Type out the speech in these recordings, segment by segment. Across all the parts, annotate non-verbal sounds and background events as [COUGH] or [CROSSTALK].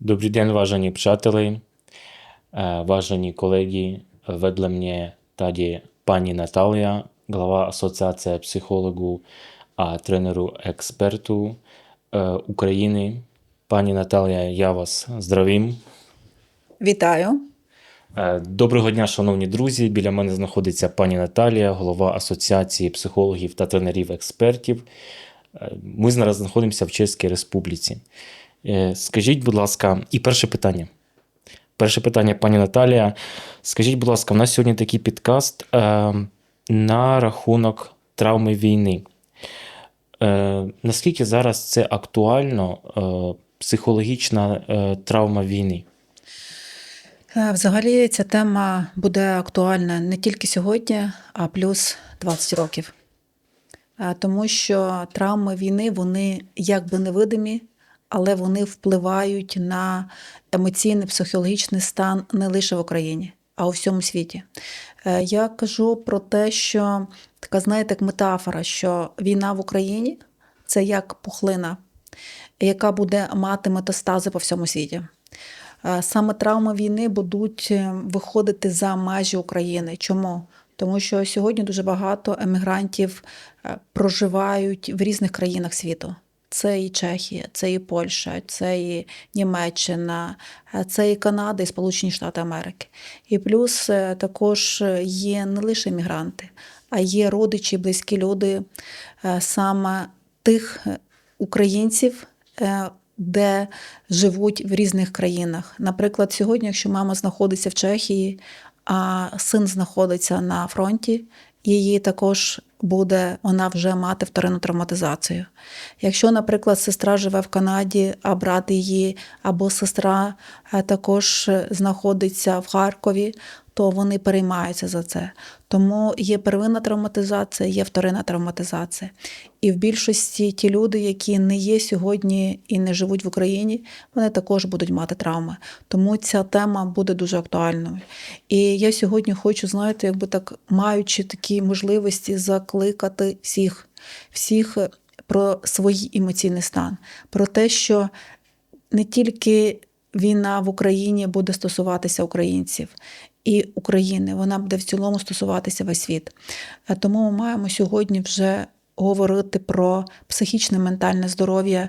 Den, vážení přátelé, eh, vážení kolegy. Vedle mě tady paní Natalia, глава Асоціації психологів а тренеру експерту України. Пані Наталія, я вас здравім. Вітаю. Доброго дня, шановні друзі. Біля мене знаходиться пані Наталія, голова Асоціації психологів та тренерів експертів. Ми зараз знаходимося в Чеській Республіці. Е, Скажіть, будь ласка, і перше питання. Перше питання, пані Наталія. Скажіть, будь ласка, у нас сьогодні такий підкаст е, на рахунок травми війни. Е, наскільки зараз це актуально, е, психологічна е, травма війни? Е, Взагалі ця тема буде актуальна не тільки сьогодні, а плюс 20 років. Е, Тому що травми війни вони якби невидимі, але вони впливають на емоційний психологічний стан не лише в Україні, а у всьому світі. Е, Я кажу про те, що така, знаєте, як метафора, що війна в Україні це як пухлина, яка буде мати метастази по всьому світі. Е, Саме травми війни будуть е, виходити за межі України. Чому? Тому що сьогодні дуже багато емігрантів проживають в різних країнах світу. Це і Чехія, це і Польща, це і Німеччина, е, це і Канада, і Сполучені Штати Америки. І плюс е, також є не лише емігранти, а є родичі, близькі люди е, саме тих е, українців, е, де живуть в різних країнах. Наприклад, сьогодні, якщо мама знаходиться в Чехії, а син знаходиться на фронті, її також буде вона вже мати вторинну травматизацію. Якщо, наприклад, сестра живе в Канаді, а брат її або сестра е, також е, знаходиться в Харкові, то вони переймаються за це. Тому є первинна травматизація, є вторинна травматизація. І в більшості ті люди, які не є сьогодні і не живуть в Україні, вони також будуть мати травми. Тому ця тема буде дуже актуальною. І я сьогодні хочу, знаєте, якби так маючи такі можливості закликати всіх, всіх е, про свій емоційний стан, про те, що не тільки війна в Україні буде стосуватися українців і України, вона буде в цілому стосуватися весь світ. Е, Тому ми маємо сьогодні вже говорити про психічне ментальне здоров'я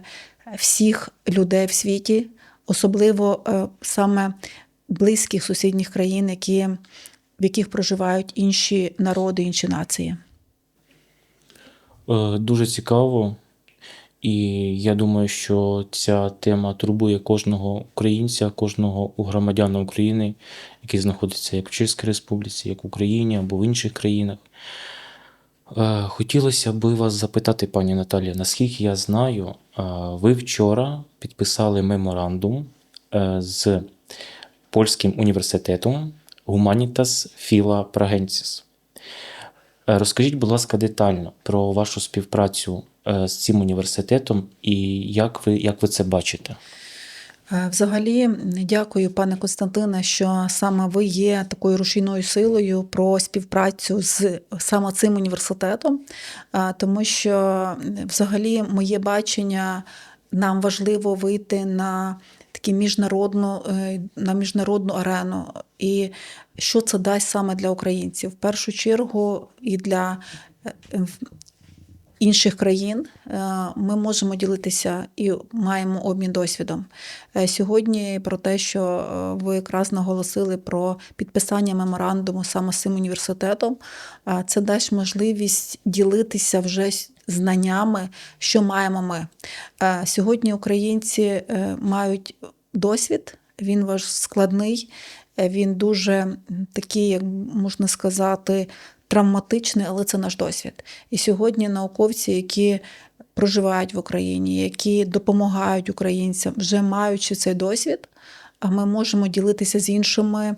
всіх людей в світі, особливо е, саме близьких сусідніх країн, які, в яких проживають інші народи, інші нації. Е, Дуже цікаво. І я думаю, що ця тема турбує кожного українця, кожного громадяна України, який знаходиться як в Чеській Республіці, як в Україні або в інших країнах. Е, Хотілося би вас запитати, пані Наталія, наскільки я знаю, е, ви вчора підписали меморандум з польським університетом Humanitas Fila Pragensis. Е, Розкажіть, будь ласка, детально про вашу співпрацю е, з цим університетом і як ви, як ви це бачите? Е, Взагалі, дякую, пане Константине, що саме ви є такою рушійною силою про співпрацю з саме цим університетом, тому що взагалі моє бачення нам важливо вийти на такі міжнародну, е, на міжнародну арену. І що це дасть саме для українців? В першу чергу і для е, інших країн е, ми можемо ділитися і маємо обмін досвідом. Сьогодні про те, що ви якраз наголосили про підписання меморандуму саме з цим університетом, це дасть можливість ділитися вже знаннями, що маємо ми. Е, Сьогодні українці е, мають досвід, він ваш складний, е, він дуже такий, як можна сказати, травматичний, але це наш досвід. І сьогодні науковці, які проживають в Україні, які допомагають українцям, вже маючи цей досвід, а ми можемо ділитися з іншими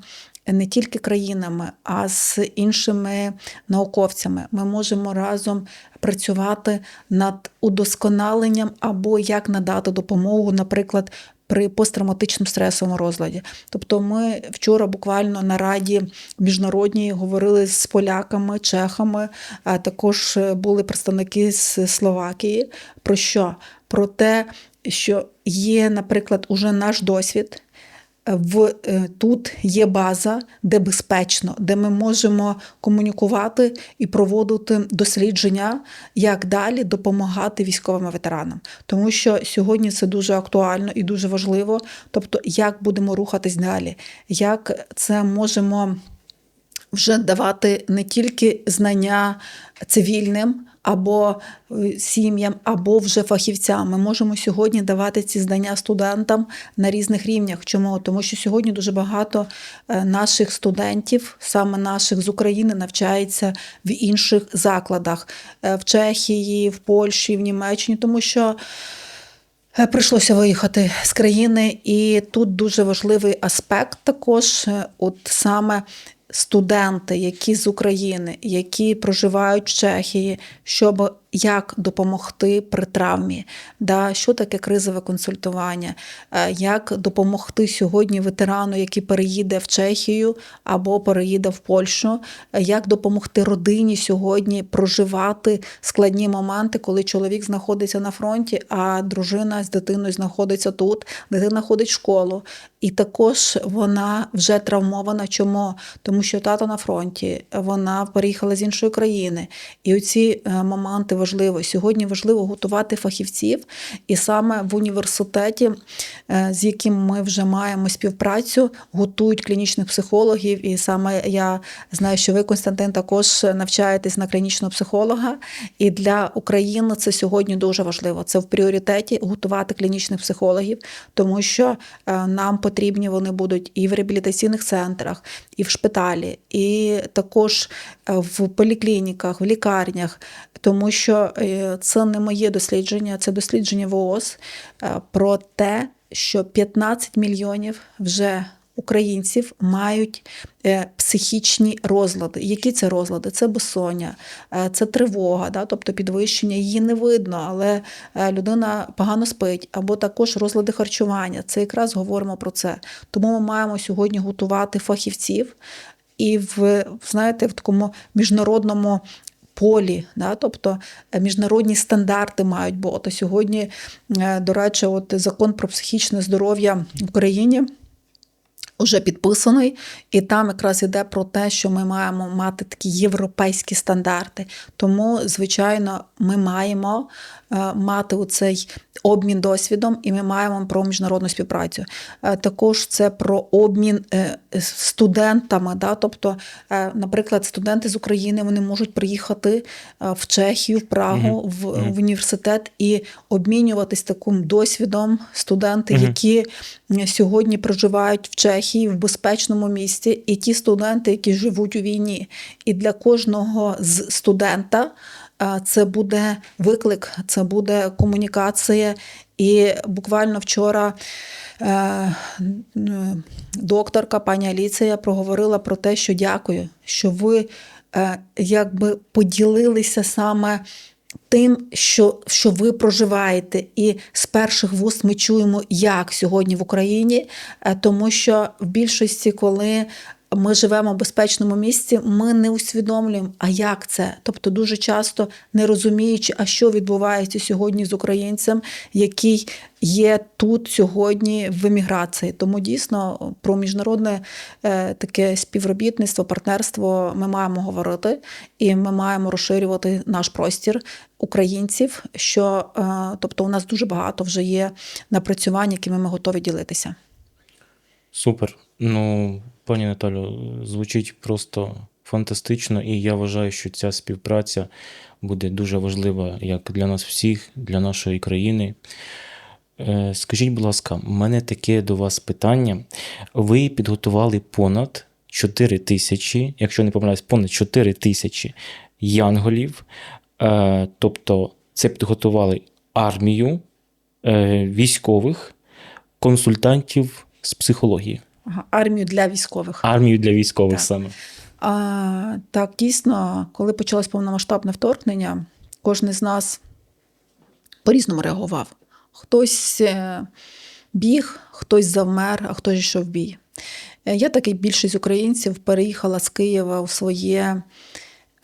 не тільки країнами, а з іншими науковцями. Ми можемо разом працювати над удосконаленням або як надати допомогу, наприклад, при посттравматичному стресовому розладі. Тобто, ми вчора буквально на раді міжнародній говорили з поляками, чехами, а також були представники з Словакії. Про що? Про те, що є, наприклад, уже наш досвід. В е, тут є база, де безпечно, де ми можемо комунікувати і проводити дослідження, як далі допомагати військовим ветеранам. Тому що сьогодні це дуже актуально і дуже важливо. Тобто, як будемо рухатись далі, як це можемо вже давати не тільки знання цивільним або е, сім'ям, або вже фахівцям. Ми можемо сьогодні давати ці знання студентам на різних рівнях. Чому? Тому що сьогодні дуже багато е, наших студентів, саме наших з України, навчається в інших закладах е, в Чехії, в Польщі, в Німеччині, тому що. Прийшлося виїхати з країни, і тут дуже важливий аспект також, от саме студенти, які з України, які проживають в Чехії, щоб як допомогти при травмі, да, що таке кризове консультування, е, як допомогти сьогодні ветерану, який переїде в Чехію або переїде в Польщу, е, як допомогти родині сьогодні проживати складні моменти, коли чоловік знаходиться на фронті, а дружина з дитиною знаходиться тут, дитина ходить в школу. І також вона вже травмована. Чому? Тому що тато на фронті, вона переїхала з іншої країни. І оці е, моменти важливо. Сьогодні важливо готувати фахівців, і саме в університеті, е, з яким ми вже маємо співпрацю, готують клінічних психологів. І саме я знаю, що ви, Константин, також навчаєтесь на клінічного психолога. І для України це сьогодні дуже важливо. Це в пріоритеті готувати клінічних психологів, тому що е, нам потрібні вони будуть і в реабілітаційних центрах, і в шпиталі, і також е, в поліклініках, в лікарнях, тому що е, це не моє дослідження, це дослідження ВООЗ е, про те, що 15 мільйонів вже українців мають е, психічні розлади. Які це розлади? Це безсоння, це тривога, да? тобто підвищення її не видно, але людина погано спить, або також розлади харчування. Це якраз говоримо про це. Тому ми маємо сьогодні готувати фахівців і в знаєте, в такому міжнародному. Полі, да, тобто е, міжнародні стандарти мають бути. Сьогодні, е, до речі, от закон про психічне здоров'я в Україні вже підписаний, і там якраз йде про те, що ми маємо мати такі європейські стандарти. Тому, звичайно, ми маємо е, мати оцей обмін досвідом, і ми маємо про міжнародну співпрацю. Е, Також це про обмін е, студентами. Да? Тобто, наприклад, студенти з України вони можуть приїхати в Чехію, в Прагу, в, в університет і обмінюватись таким досвідом студенти, які сьогодні проживають в Чехії в безпечному місті, і ті студенти, які живуть у війні. І для кожного з студента це буде виклик, це буде комунікація. І буквально вчора е, докторка пані Аліція проговорила про те, що дякую, що ви е, якби поділилися саме тим, що, що ви проживаєте, і з перших вуст ми чуємо, як сьогодні в Україні, е, тому що в більшості, коли ми живемо в безпечному місці, ми не усвідомлюємо, а як це. Тобто, дуже часто не розуміючи, а що відбувається сьогодні з українцем, який є тут сьогодні в еміграції. Тому дійсно про міжнародне е, таке співробітництво, партнерство ми маємо говорити, і ми маємо розширювати наш простір українців. Що е, тобто, у нас дуже багато вже є напрацювань, якими ми готові ділитися. Супер. Ну, пані Наталю, звучить просто фантастично, і я вважаю, що ця співпраця буде дуже важлива як для нас всіх, для нашої країни. Е, Скажіть, будь ласка, у мене таке до вас питання. Ви підготували понад 4 тисячі, якщо не помиляюсь, понад 4 тисячі янголів. Е, Тобто, це підготували армію е, військових консультантів з психології. Ага, армію для військових. Армію для військових Так. саме. А, так, дійсно, коли почалось повномасштабне вторгнення, кожен з нас по-різному реагував. Хтось е, біг, хтось завмер, а хтось йшов в бій. Е, Я, так і більшість українців, переїхала з Києва у своє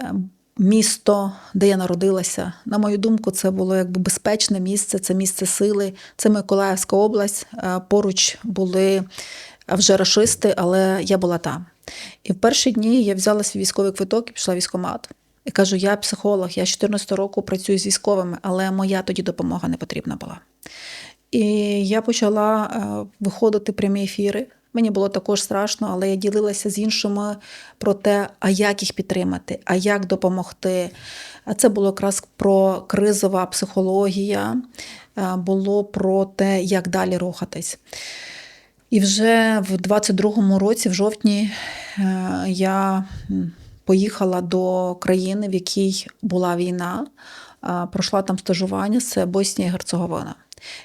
е, місто, де я народилася. На мою думку, це було якби безпечне місце, це місце сили, це Миколаївська область. Поруч були вже рашисти, але я була там. І в перші дні я взяла свій військовий квиток і пішла в військкомат. І кажу: я психолог, я з 14 року працюю з військовими, але моя тоді допомога не потрібна була. І я почала е, виходити прямі ефіри. Мені було також страшно, але я ділилася з іншими про те, а як їх підтримати, а як допомогти. А це було якраз про кризова психологія, е, було про те, як далі рухатись. І вже в 22-му році, в жовтні, е, я поїхала до країни, в якій була війна, е, пройшла там стажування, це Боснія і Герцеговина.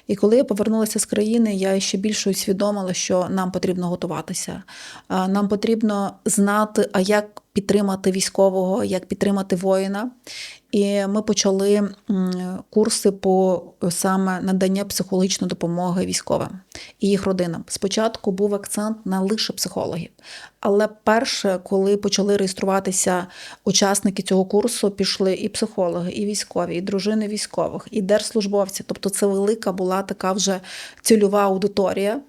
І коли я повернулася з країни, я ще більше усвідомила, що нам потрібно готуватися. Нам потрібно знати, а як підтримати військового, як підтримати воїна. І ми почали курси по саме надання психологічної допомоги військовим і їх родинам. Спочатку був акцент на лише психологів. Але перше, коли почали реєструватися учасники цього курсу, пішли і психологи, і військові, і дружини військових, і держслужбовці. Тобто це велика була така вже цільова аудиторія.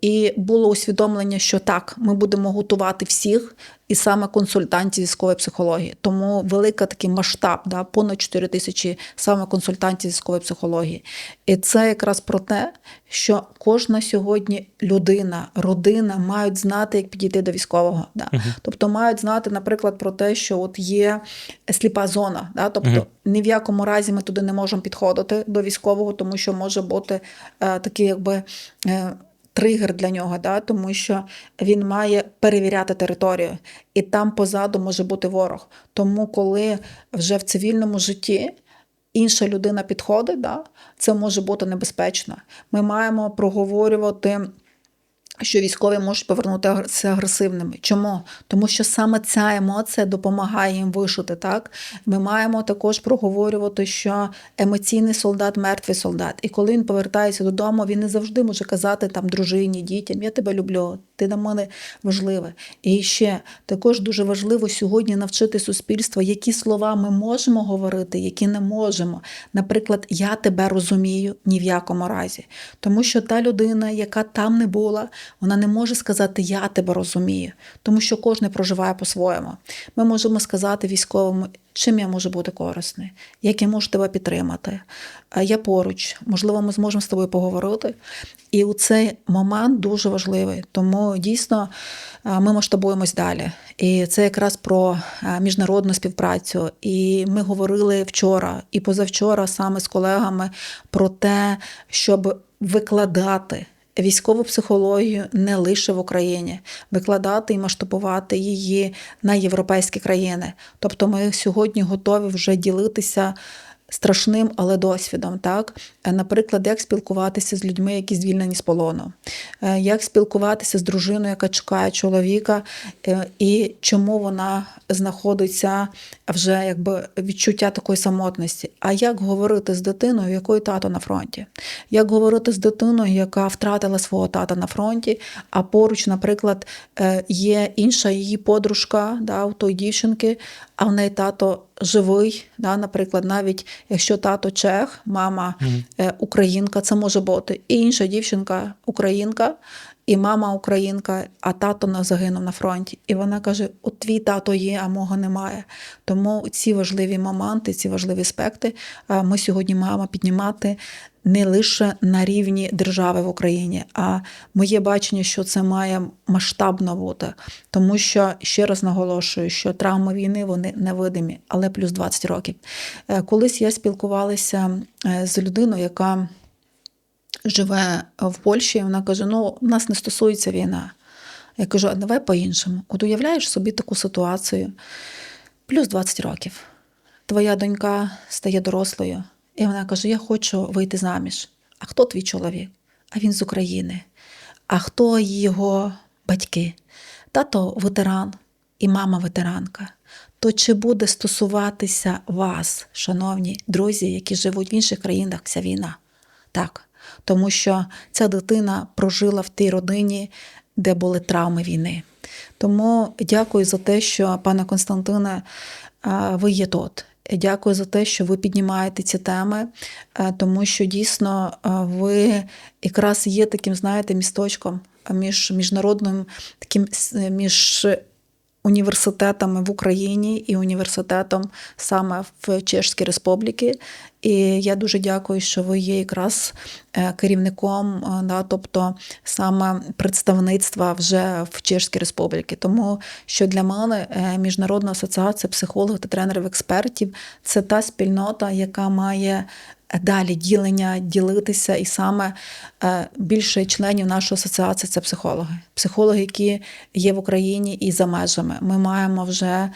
І було усвідомлення, що так, ми будемо готувати всіх, і саме консультантів військової психології. Тому велика такий масштаб, да, понад 4 тисячі саме консультантів військової психології. І це якраз про те, що кожна сьогодні людина, родина мають знати, як підійти до військового. Да. Мгм. Тобто мають знати, наприклад, про те, що от є сліпа зона. Да? Тобто Мгм. ні в якому разі ми туди не можемо підходити до військового, тому що може бути е, такий, якби. Е, Тригер для нього, да, тому що він має перевіряти територію, і там позаду може бути ворог. Тому, коли вже в цивільному житті інша людина підходить, да, це може бути небезпечно. Ми маємо проговорювати що військові можуть повернутися агресивними. Чому? Тому що саме ця емоція допомагає їм вишити. Так ми маємо також проговорювати, що емоційний солдат мертвий солдат. І коли він повертається додому, він не завжди може казати там дружині, дітям: Я тебе люблю, ти для мене важливе. І ще також дуже важливо сьогодні навчити суспільство, які слова ми можемо говорити, які не можемо. Наприклад, я тебе розумію ні в якому разі. Тому що та людина, яка там не була, вона не може сказати Я тебе розумію, тому що кожен проживає по-своєму. Ми можемо сказати військовому, чим я можу бути корисний, як я можу тебе підтримати. Я поруч, можливо, ми зможемо з тобою поговорити. І у цей момент дуже важливий, тому дійсно ми масштабуємось далі. І це якраз про міжнародну співпрацю. І ми говорили вчора і позавчора саме з колегами про те, щоб викладати військову психологію не лише в Україні, викладати і масштабувати її на європейські країни. Тобто, ми сьогодні готові вже ділитися. Страшним, але досвідом, так Е, наприклад, як спілкуватися з людьми, які звільнені з полону, Е, як спілкуватися з дружиною, яка чекає чоловіка, е, і чому вона знаходиться вже якби відчуття такої самотності. А як говорити з дитиною, в якої тато на фронті? Як говорити з дитиною, яка втратила свого тата на фронті, а поруч, наприклад, є інша її подружка, да, у той дівчинки, а в неї тато живий. Да, Наприклад, навіть якщо тато чех, мама mm -hmm. українка, це може бути і інша дівчинка українка, і мама українка, а тато загинув на фронті. І вона каже: От твій тато є, а мого немає. Тому ці важливі моменти, ці важливі аспекти е, ми сьогодні маємо піднімати. Не лише на рівні держави в Україні, а моє бачення, що це має масштабно бути, тому що ще раз наголошую, що травми війни вони невидимі, але плюс 20 років. Е, Колись я спілкувалася е, з людиною, яка живе в Польщі, і вона каже: Ну, нас не стосується війна. Я кажу, а давай по-іншому. От уявляєш собі таку ситуацію, плюс 20 років. Твоя донька стає дорослою, і вона каже: Я хочу вийти заміж. А хто твій чоловік? А він з України. А хто його батьки? Тато ветеран і мама ветеранка. То чи буде стосуватися вас, шановні друзі, які живуть в інших країнах, ця війна? Так, тому що ця дитина прожила в тій родині, де були травми війни. Тому дякую за те, що, пане Константине, е, ви є тут. Дякую за те, що ви піднімаєте ці теми, е, тому що дійсно е, ви якраз є таким, знаєте, місточком між міжнародним таким між університетами в Україні і університетом саме в Чешській Республіці. І я дуже дякую, що ви є якраз е, керівником, е, да, тобто саме представництва вже в Чешській Республіці. Тому що для мене е, Міжнародна асоціація психологів та тренерів експертів це та спільнота, яка має далі ділення, ділитися, і саме більше членів нашої асоціації це психологи. Психологи, які є в Україні і за межами. Ми маємо вже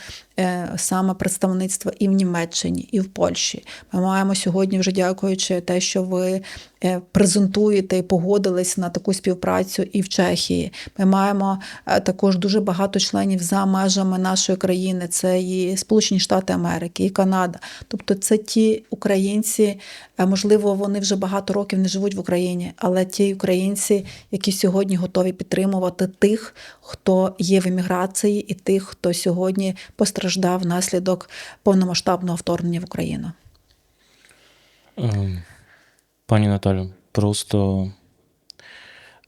саме представництво і в Німеччині, і в Польщі. Ми маємо сьогодні, вже дякуючи те, що ви е, презентуєте і погодились на таку співпрацю і в Чехії. Ми маємо е, також дуже багато членів за межами нашої країни. Це і Сполучені Штати Америки, і Канада. Тобто, це ті українці, е, можливо, вони вже багато років не живуть в Україні, але ті українці, які сьогодні готові підтримувати тих, хто є в еміграції, і тих, хто сьогодні постраждав внаслідок повномасштабного вторгнення в Україну. Е, Пані Наталю, просто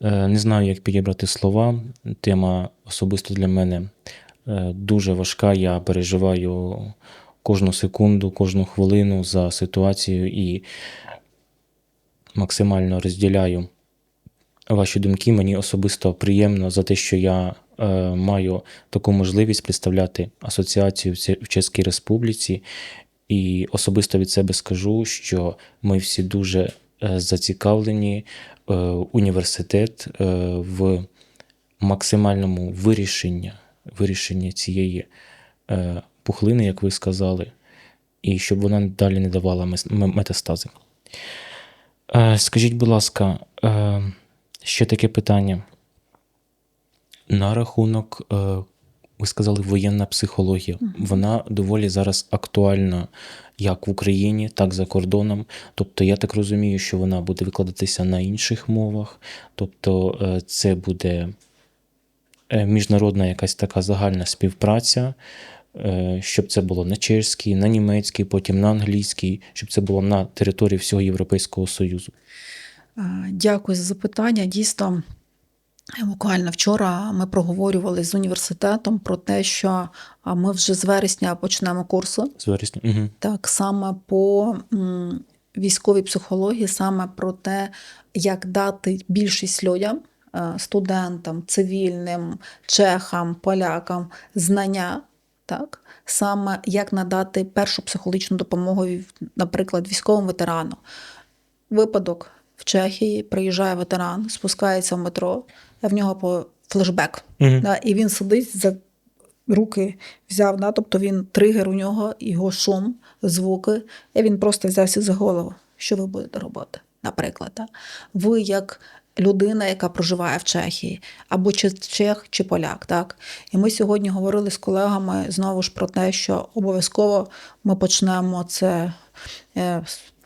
е, не знаю, як підібрати слова. Тема особисто для мене е, дуже важка. Я переживаю кожну секунду, кожну хвилину за ситуацією і максимально розділяю ваші думки. Мені особисто приємно за те, що я е, маю таку можливість представляти асоціацію в Чеській Республіці. І особисто від себе скажу, що ми всі дуже е, зацікавлені е, університет е, в максимальному вирішенні, вирішенні цієї пухлини, як ви сказали, і щоб вона далі не давала метастази. Скажіть, будь ласка, ще таке питання. На рахунок, ви сказали, воєнна психологія. Вона доволі зараз актуальна як в Україні, так і за кордоном. Тобто, я так розумію, що вона буде викладатися на інших мовах. Тобто, е, це буде е, міжнародна якась така загальна співпраця, е, щоб це було на чешській, на німецькій, потім на англійській, щоб це було на території всього Європейського Союзу. Дякую за запитання. Дійсно, буквально вчора ми проговорювали з університетом про те, що ми вже з вересня почнемо курси. З вересня. Угу. Так саме по військовій психології, саме про те, як дати більшість людям, е, студентам, цивільним, чехам, полякам знання, так саме як надати першу психологічну допомогу, наприклад, військовим ветерану. Випадок в Чехії приїжджає ветеран, спускається в метро, а в нього по флешбек. Угу. Да, і він сидить за руки взяв, да, тобто він тригер у нього, його шум, звуки, і він просто взявся за голову. Що ви будете робити? Наприклад, да? ви як людина, яка проживає в Чехії, або чи чех, чи поляк. Так? І ми сьогодні говорили з колегами знову ж про те, що обов'язково ми почнемо це.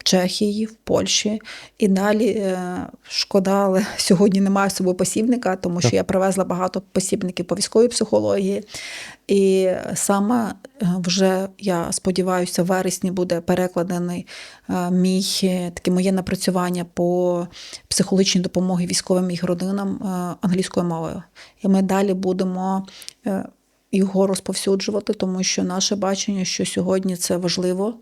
В Чехії, в Польщі і далі е, шкода, але [LAUGHS] сьогодні немає з собою посібника, тому що я привезла багато посібників по військовій психології. І саме е, вже я сподіваюся, в вересні буде перекладений е, мій таке моє напрацювання по психологічній допомогі військовим і їх родинам англійською мовою. І ми далі будемо. Його розповсюджувати, тому що наше бачення, що сьогодні це важливо,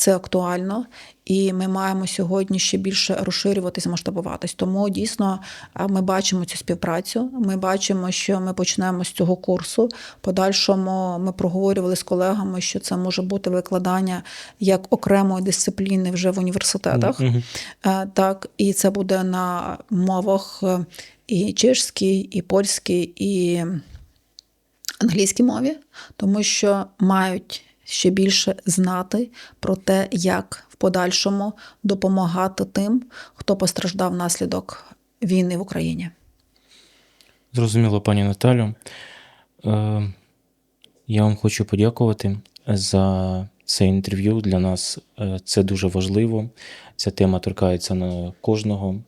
це актуально, і ми маємо сьогодні ще більше розширюватися, масштабуватись. Тому дійсно ми бачимо цю співпрацю. Ми бачимо, що ми почнемо з цього курсу. Подальшому ми проговорювали з колегами, що це може бути викладання як окремої дисципліни вже в університетах. Угу. Е, Так, і це буде на мовах е, і чешській, і польській, і англійській мові, тому що мають ще більше знати про те, як в подальшому допомагати тим, хто постраждав внаслідок війни в Україні. Зрозуміло, пані Наталю. Е, я вам хочу подякувати за це інтерв'ю. Для нас е, це дуже важливо. Ця тема торкається на кожного,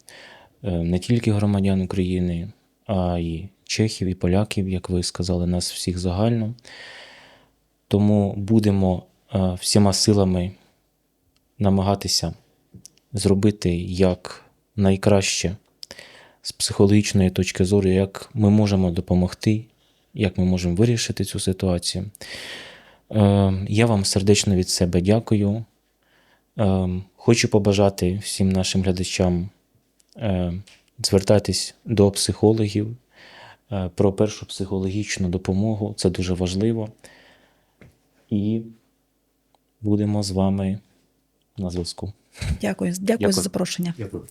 е, не тільки громадян України, а й чехів і поляків, як ви сказали, нас всіх загально. Тому будемо е, всіма силами намагатися зробити як найкраще з психологічної точки зору, як ми можемо допомогти, як ми можемо вирішити цю ситуацію. Е, Я вам сердечно від себе дякую. Е, Хочу побажати всім нашим глядачам звертатись до психологів про першу психологічну допомогу. Це дуже важливо. І будемо з вами на зв'язку. Дякую, дякую, Дякую. за запрошення. Дякую.